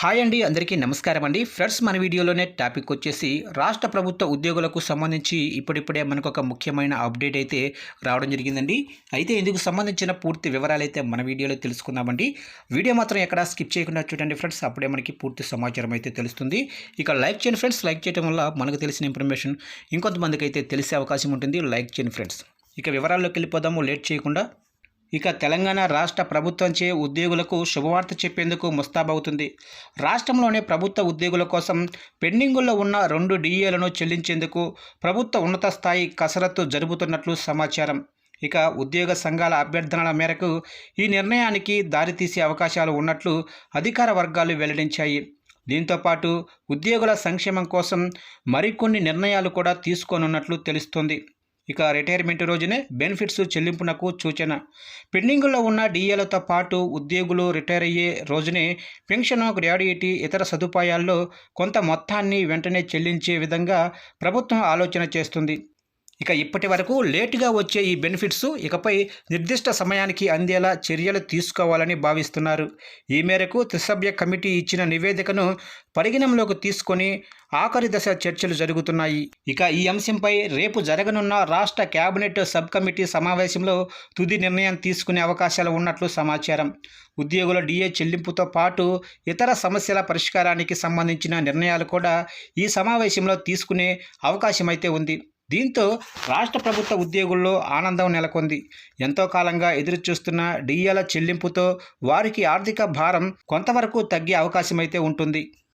Hi అండి అందరికీ నమస్కారం అండి. ఫ్రెండ్స్ మన వీడియోలోనే టాపిక్ వచ్చేసి రాష్ట్ర ప్రభుత్వ ఉద్యోగులకు సంబంధించి ఇప్పుడిప్పుడే మనకు ఒక ముఖ్యమైన అప్డేట్ అయితే రావడం జరిగిందండి. అయితే ఇందుకు సంబంధించిన పూర్తి వివరాలు అయితే మన వీడియోలో తెలుసుకుందామండి. వీడియో మాత్రం ఎక్కడ స్కిప్ చేయకుండా చూడండి ఫ్రెండ్స్ అప్పుడే మనకి పూర్తి సమాచారం అయితే తెలుస్తుంది. ఇక లైక్ చేయండి ఫ్రెండ్స్ లైక్ చేయడం వల్ల మనకు తెలిసిన ఇన్ఫర్మేషన్ ఇంకొంతమందికి అయితే తెలిసే అవకాశం ఉంటుంది. లైక్ చేయండి ఫ్రెండ్స్. ఇక వివరాల్లోకి వెళ్ళిపోదాము లేట్ చేయకుండా. ఇక తెలంగాణ రాష్ట్ర ప్రభుత్వంచే ఉద్యోగులకు శుభవార్త చెప్పేందుకు ముస్తాబవుతుంది. రాష్ట్రంలోని ప్రభుత్వ ఉద్యోగుల కోసం పెండింగుల్లో ఉన్న రెండు డిఏలను చెల్లించేందుకు ప్రభుత్వ ఉన్నత స్థాయి కసరత్తు జరుపుతున్నట్లు సమాచారం. ఇక ఉద్యోగ సంఘాల అభ్యర్థనల మేరకు ఈ నిర్ణయానికి దారితీసే అవకాశాలు ఉన్నట్లు అధికార వర్గాలు వెల్లడించాయి. దీంతోపాటు ఉద్యోగుల సంక్షేమం కోసం మరికొన్ని నిర్ణయాలు కూడా తీసుకోనున్నట్లు తెలుస్తోంది. ఇక రిటైర్మెంట్ రోజునే బెనిఫిట్స్ చెల్లింపునకు సూచన. పెండింగ్లో ఉన్న డిఏలతో పాటు ఉద్యోగులు రిటైర్ అయ్యే రోజునే పెన్షన్ గ్రాడ్యుయేటీ ఇతర సదుపాయాల్లో కొంత మొత్తాన్ని వెంటనే చెల్లించే విధంగా ప్రభుత్వం ఆలోచన చేస్తుంది. ఇక ఇప్పటి వరకు లేటుగా వచ్చే ఈ బెనిఫిట్స్ ఇకపై నిర్దిష్ట సమయానికి అందేలా చర్యలు తీసుకోవాలని భావిస్తున్నారు. ఈ మేరకు త్రిసభ్య కమిటీ ఇచ్చిన నివేదికను పరిగణంలోకి తీసుకొని ఆఖరి దశ చర్చలు జరుగుతున్నాయి. ఇక ఈ అంశంపై రేపు జరగనున్న రాష్ట్ర కేబినెట్ సబ్ కమిటీ సమావేశంలో తుది నిర్ణయం తీసుకునే అవకాశాలు ఉన్నట్లు సమాచారం. ఉద్యోగుల డిఏ చెల్లింపుతో పాటు ఇతర సమస్యల పరిష్కారానికి సంబంధించిన నిర్ణయాలు కూడా ఈ సమావేశంలో తీసుకునే అవకాశమైతే ఉంది. దీంతో రాష్ట్ర ప్రభుత్వ ఉద్యోగుల్లో ఆనందం నెలకొంది. ఎంతో కాలంగా ఎదురుచూస్తున్న డిఎల చెల్లింపుతో వారికి ఆర్థిక భారం కొంతవరకు తగ్గే అవకాశమైతే ఉంటుంది.